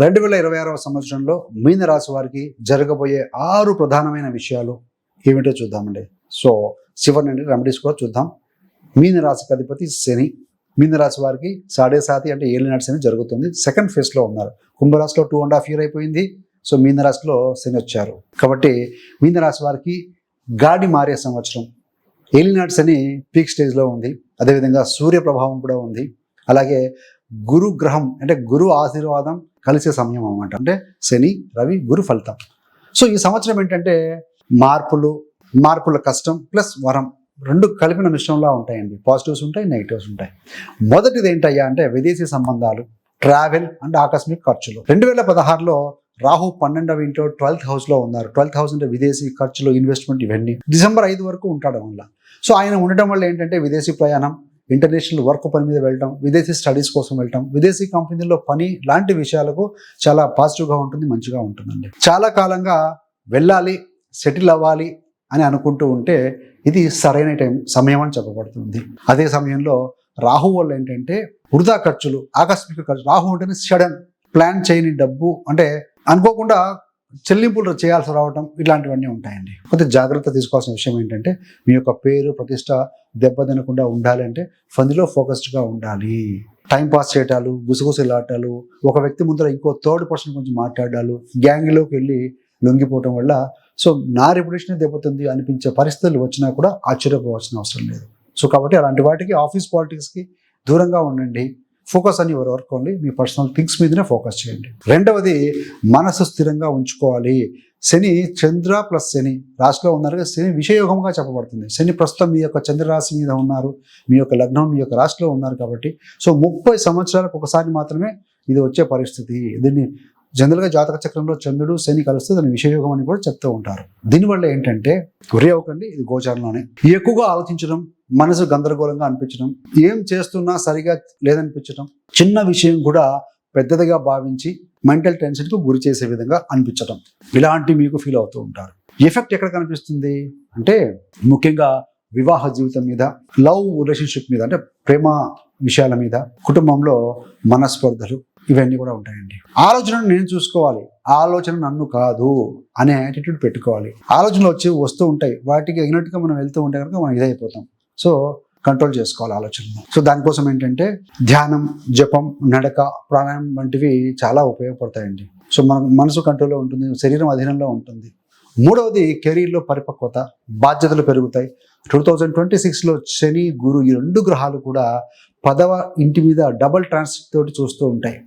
రెండు వేల ఇరవై ఆరవ సంవత్సరంలో మీనరాశి వారికి జరగబోయే ఆరు ప్రధానమైన విషయాలు ఏమిటో చూద్దామండి. సో శివన్ నుండి రెమెడీస్ కూడా చూద్దాం. మీనరాశికి అధిపతి శని. మీనరాశి వారికి సాడే సాతి అంటే ఏలినాటి శని జరుగుతుంది. సెకండ్ ఫేజ్లో ఉన్నారు. కుంభరాశిలో టూ అండ్ హాఫ్ ఇయర్ అయిపోయింది. సో మీనరాశిలో శని వచ్చారు. కాబట్టి మీనరాశి వారికి గాడి మారే సంవత్సరం. ఏలినాటి శని పీక్ స్టేజ్లో ఉంది. అదేవిధంగా సూర్య ప్రభావం కూడా ఉంది. అలాగే గురు గ్రహం అంటే గురు ఆశీర్వాదం కలిసే సమయం అనమాట అంటే శని రవి గురు ఫలితం. సో ఈ సంవత్సరం ఏంటంటే మార్పులు మార్పుల కష్టం ప్లస్ వరం రెండు కలిపిన మిశ్రమంలా ఉంటాయండి. పాజిటివ్స్ ఉంటాయి నెగిటివ్స్ ఉంటాయి. మొదటిది ఏంటయ్యా అంటే విదేశీ సంబంధాలు ట్రావెల్ అండ్ ఆకస్మిక ఖర్చులు. రెండు వేల పదహారులో రాహు పన్నెండవ ఇంట్లో ట్వెల్త్ హౌస్లో ఉన్నారు. ట్వెల్త్ హౌస్ అంటే విదేశీ ఖర్చులు ఇన్వెస్ట్మెంట్ ఇవన్నీ. డిసెంబర్ ఐదు వరకు ఉంటాడు వల్ల సో ఆయన ఉండటం వల్ల ఏంటంటే విదేశీ ప్రయాణం ఇంటర్నేషనల్ వర్క్ పని మీద వెళ్ళటం విదేశీ స్టడీస్ కోసం వెళ్ళటం విదేశీ కంపెనీల్లో పని లాంటి విషయాలకు చాలా పాజిటివ్గా ఉంటుంది మంచిగా ఉంటుందండి. చాలా కాలంగా వెళ్ళాలి సెటిల్ అవ్వాలి అని అనుకుంటూ ఉంటే ఇది సరైన టైం సమయం అని చెప్పబడుతుంది. అదే సమయంలో రాహు వల్ల ఏంటంటే వృధా ఖర్చులు ఆకస్మిక ఖర్చు రాహు అంటేనే సడన్ ప్లాన్ చేయని డబ్బు అంటే అనుకోకుండా చెల్లింపులు చేయాల్సి రావటం ఇలాంటివన్నీ ఉంటాయండి. కొద్దిగా జాగ్రత్త తీసుకోవాల్సిన విషయం ఏంటంటే మీ యొక్క పేరు ప్రతిష్ట దెబ్బతినకుండా ఉండాలి అంటే ఫందిలో ఫోకస్డ్గా ఉండాలి. టైం పాస్ చేయటాలు గుసగుసలాటాలు ఒక వ్యక్తి ముందర ఇంకో థర్డ్ పర్సన్ గురించి మాట్లాడాలు గ్యాంగ్లోకి వెళ్ళి లొంగిపోవటం వల్ల సో నా రెప్యుటేషన్ దెబ్బతుంది అనిపించే పరిస్థితులు వచ్చినా కూడా ఆశ్చర్యపోవాల్సిన అవసరం లేదు. సో కాబట్టి అలాంటి వాటికి ఆఫీస్ పాలిటిక్స్కి దూరంగా ఉండండి. ఫోకస్ అని ఎవరు వర్క్ మీ పర్సనల్ థింగ్స్ మీదనే ఫోకస్ చేయండి. రెండవది మనసు స్థిరంగా ఉంచుకోవాలి. శని చంద్ర ప్లస్ శని రాశిలో ఉన్నారు శని విషయోగంగా చెప్పబడుతుంది. శని ప్రస్తుతం మీ యొక్క చంద్ర రాశి మీద ఉన్నారు మీ యొక్క లగ్నం మీ యొక్క రాశిలో ఉన్నారు కాబట్టి. సో ముప్పై సంవత్సరాలకు ఒకసారి మాత్రమే ఇది వచ్చే పరిస్థితి. దీన్ని జనరల్గా జాతక చక్రంలో చంద్రుడు శని కలిస్తే దాని విషయోగం అని కూడా చెప్తూ ఉంటారు. దీనివల్ల ఏంటంటే గురి అవ్వకండి ఇది గోచారంలోనే. ఎక్కువగా ఆలోచించడం మనసు గందరగోళంగా అనిపించడం ఏం చేస్తున్నా సరిగా లేదనిపించడం చిన్న విషయం కూడా పెద్దదిగా భావించి మెంటల్ టెన్షన్కు గురి చేసే విధంగా అనిపించడం. ఇలాంటి మీకు ఫీల్ అవుతూ ఉంటారు. ఎఫెక్ట్ ఎక్కడ కనిపిస్తుంది? అంటే ముఖ్యంగా వివాహ జీవితం మీద లవ్ రిలేషన్షిప్ మీద అంటే ప్రేమ విషయాల మీద కుటుంబంలో మనస్పర్ధలు ఇవన్నీ కూడా ఉంటాయండి. ఆలోచనను నేను చూసుకోవాలి. ఆలోచన నన్ను కాదు అనే యాటిట్యూడ్ పెట్టుకోవాలి. ఆలోచనలు వచ్చి వస్తూ ఉంటాయి. వాటికి ఎగినట్టుగా మనం వెళ్తూ ఉంటే కనుక మనం ఇదైపోతాం. సో కంట్రోల్ చేసుకోవాలి ఆలోచనను. సో దానికోసం ఏంటంటే ధ్యానం జపం నడక ప్రాణాయామం వంటివి చాలా ఉపయోగపడతాయండి. సో మన మనసు కంట్రోల్లో ఉంటుంది. శరీరం అధీనంలో ఉంటుంది. మూడవది కెరీర్లో పరిపక్వత. బాధ్యతలు పెరుగుతాయి. టూ థౌజండ్ ట్వంటీ సిక్స్లో శని గురు ఈ రెండు గ్రహాలు కూడా పదవ ఇంటి మీద డబల్ ట్రాన్సిట్ తోటి చూస్తూ ఉంటాయి.